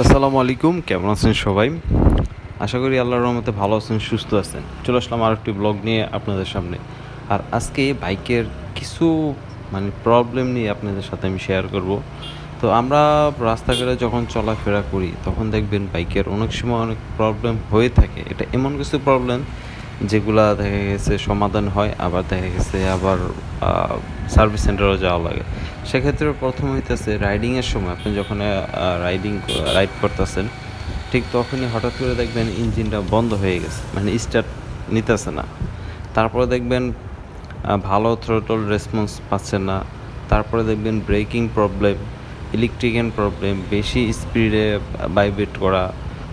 আসসালামু আলাইকুম, কেমন আছেন সবাই? আশা করি আল্লাহর রহমতে ভালো আছেন, সুস্থ আছেন। চলে আসলাম আর একটি ব্লগ নিয়ে আপনাদের সামনে। আর আজকে বাইকের কিছু মানে প্রবলেম নিয়ে আপনাদের সাথে আমি শেয়ার করব। তো আমরা রাস্তাঘাটে যখন চলাফেরা করি, তখন দেখবেন বাইকের অনেক সময় অনেক প্রবলেম হয়ে থাকে। এটা এমন কিছু প্রবলেম যেগুলা দেখা গেছে সমাধান হয়, আবার দেখা গেছে আবার সার্ভিস সেন্টারও যাওয়া লাগে। সেক্ষেত্রে প্রথম হইতেছে রাইডিংয়ের সময়। আপনি যখন রাইডিং রাইড করতেছেন, ঠিক তখনই হঠাৎ করে দেখবেন ইঞ্জিনটা বন্ধ হয়ে গেছে। মানে স্টার্ট নিতেছে না। তারপরে দেখবেন ভালো থ্রোটল রেসপন্স পাচ্ছে না। তারপরে দেখবেন ব্রেকিং প্রবলেম ইলেকট্রিক্যাল প্রবলেম বেশি স্পিডে বাইবেট করা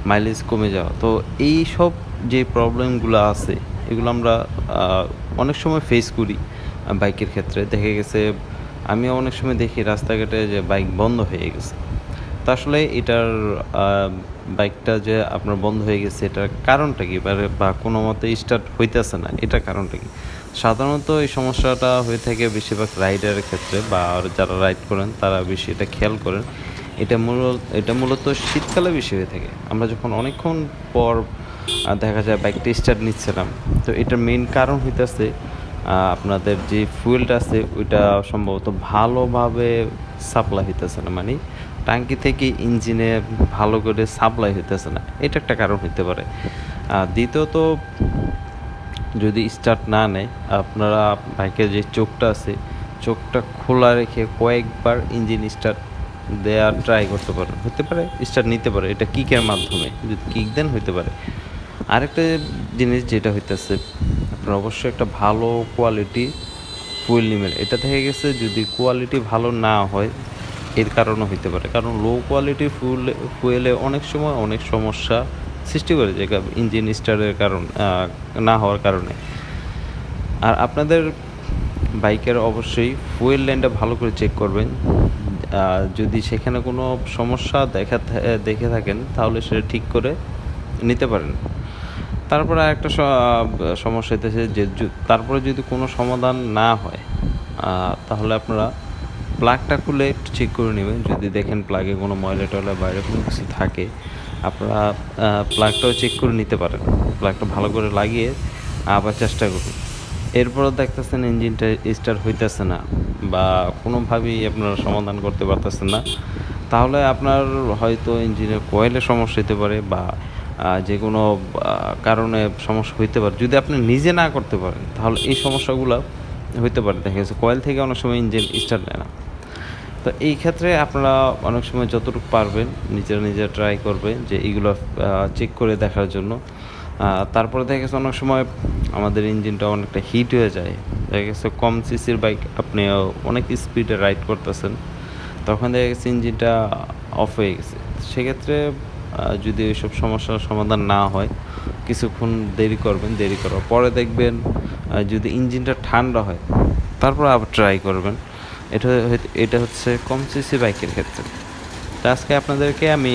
মাইলেজ কমে যাওয়া। তো এই সব যে প্রবলেমগুলো আছে, এগুলো আমরা অনেক সময় ফেস করি বাইকের ক্ষেত্রে। দেখে গেছে আমি অনেক সময় দেখি রাস্তাঘাটে যে বাইক বন্ধ হয়ে গেছে। তা আসলে এটার বাইকটা যে আপনার বন্ধ হয়ে গেছে, এটার কারণটা কি? বা- কোনো মতে স্টার্ট হইতেছে না, এটার কারণটা কি? সাধারণত এই সমস্যাটা হয়ে থাকে বেশিরভাগ রাইডারের ক্ষেত্রে, বা যারা রাইড করেন, তারা বেশি এটা খেয়াল করেন। এটা মূল, এটা মূলত শীতকালে বেশি হয়ে থাকে। আমরা যখন অনেকক্ষণ পর দেখা যায় বাইকটা স্টার্ট নিচ্ছিলাম। তো এটার মেইন কারণ হইতেছে আপনাদের যে ফুয়েলটা আছে, ওইটা সম্ভবত ভালোভাবে সাপ্লাই হইতেছে না। মানে টাঙ্কি থেকে ইঞ্জিনে ভালো করে সাপ্লাই হইতেছে না। এটা একটা কারণ হইতে পারে। দ্বিতীয়ত, যদি স্টার্ট না নেয়, আপনারা বাইকের যে চোখটা আছে, চোখটা খোলা রেখে কয়েকবার ইঞ্জিন স্টার্ট দেওয়ার ট্রাই করতে পারেন। হতে পারে স্টার্ট নিতে পারে। এটা কিকের মাধ্যমে। যদি কিক দেন হতে পারে। আরেকটা জিনিস যেটা হইতেছে, আপনার অবশ্যই একটা ভালো কোয়ালিটি ফুয়েল নেবেন। এটা থেকে গেছে যদি কোয়ালিটি ভালো না হয়, এর কারণও হইতে পারে। কারণ লো কোয়ালিটি ফুয়েল ফুয়েলে অনেক সময় অনেক সমস্যা সৃষ্টি করে, যে ইঞ্জিন স্টারের কারণ না হওয়ার কারণে। আর আপনাদের বাইকের অবশ্যই ফুয়েল লাইনটা ভালো করে চেক করবেন। যদি সেখানে কোনো সমস্যা দেখা, দেখে থাকেন, তাহলে সেটা ঠিক করে নিতে পারেন। তারপরে একটা সমস্যা হইতেছে যে তারপরে যদি কোনো সমাধান না হয় তাহলে আপনারা প্লাগটা খুলে একটু চেক করে নেবেন। যদি দেখেন প্লাগে কোনো ময়লা টয়লা বাইরে কোনো কিছু থাকে, আপনারা প্লাগটাও চেক করে নিতে পারেন। প্লাগটা ভালো করে লাগিয়ে আবার চেষ্টা করুন। এরপরও দেখতেছেন ইঞ্জিনটা স্টার্ট হইতেছে না বা কোনোভাবেই আপনারা সমাধান করতে পারতেছেন না। তাহলে আপনার হয়তো ইঞ্জিনের কয়েলের সমস্যা হতে পারে বা যে কোনো কারণে সমস্যা হইতে পারে। যদি আপনি নিজে না করতে পারেন, তাহলে এই সমস্যাগুলো হইতে পারে। দেখা গেছে কয়েল থেকে অনেক সময় ইঞ্জিন স্টার্ট নেয় না। তো এই ক্ষেত্রে আপনারা অনেক সময় যতটুকু পারবেন, নিজেরা নিজেরা ট্রাই করবে যে এইগুলো চেক করে দেখার জন্য। তারপরে দেখা গেছে অনেক সময় আমাদের ইঞ্জিনটা অনেকটা হিট হয়ে যায়। দেখা গেছে কম সিসির বাইক আপনি অনেক স্পিডে রাইড করতেছেন। তখন দেখা গেছে ইঞ্জিনটা অফ হয়ে গেছে। সেক্ষেত্রে যদি ওইসব সমস্যার সমাধান না হয়, কিছুক্ষণ দেরি করবেন, দেরি করার পরে দেখবেন যদি ইঞ্জিনটা ঠান্ডা হয়, তারপর আবার ট্রাই করবেন। এটা এটা হচ্ছে কম সিসি বাইকের ক্ষেত্রে। তো আজকে আপনাদেরকে আমি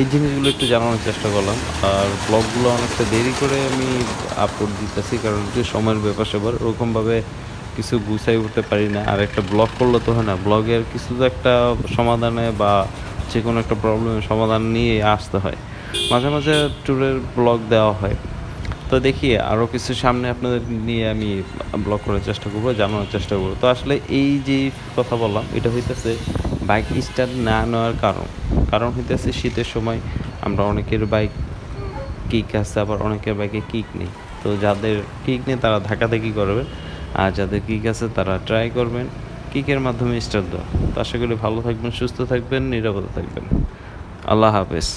এই জিনিসগুলো একটু জানানোর চেষ্টা করলাম, আর ব্লগগুলো অনেকটা দেরি করে আমি আপলোড দিতেছি, কারণ একটু সময়ের ব্যাপার স্যাপার ওরকমভাবে কিছু গুছাই উঠতে পারি না। আর একটা ব্লগ করলে তো হয় না। ব্লগের কিছু তো একটা সমাধানে বা যে কোনো একটা প্রবলেমের সমাধান নিয়ে আসতে হয়। মাঝে মাঝে ট্যুরের ব্লগ দেওয়া হয়। তো দেখি আরও কিছু সামনে আপনাদের নিয়ে আমি ব্লগ করার চেষ্টা করব, জানানোর চেষ্টা করব। তো আসলে এই যে কথা বললাম, এটা হইতেছে বাইক স্টার্ট না নেওয়ার কারণ। কারণ হইতেছে শীতের সময় আমরা অনেকের বাইক কিক আছে, আবার অনেকের বাইকে কিক নেই। তো যাদের কিক নেই, তারা ধাক্কাধাক্কি করবেন। আর যাদের কিক আছে, তারা ট্রাই করবেন। কিকের মাধ্যমে স্টার দেওয়া তো আশা করি ভালো থাকবেন, সুস্থ থাকবেন, নিরাপদে থাকবেন। আল্লাহ হাফেজ।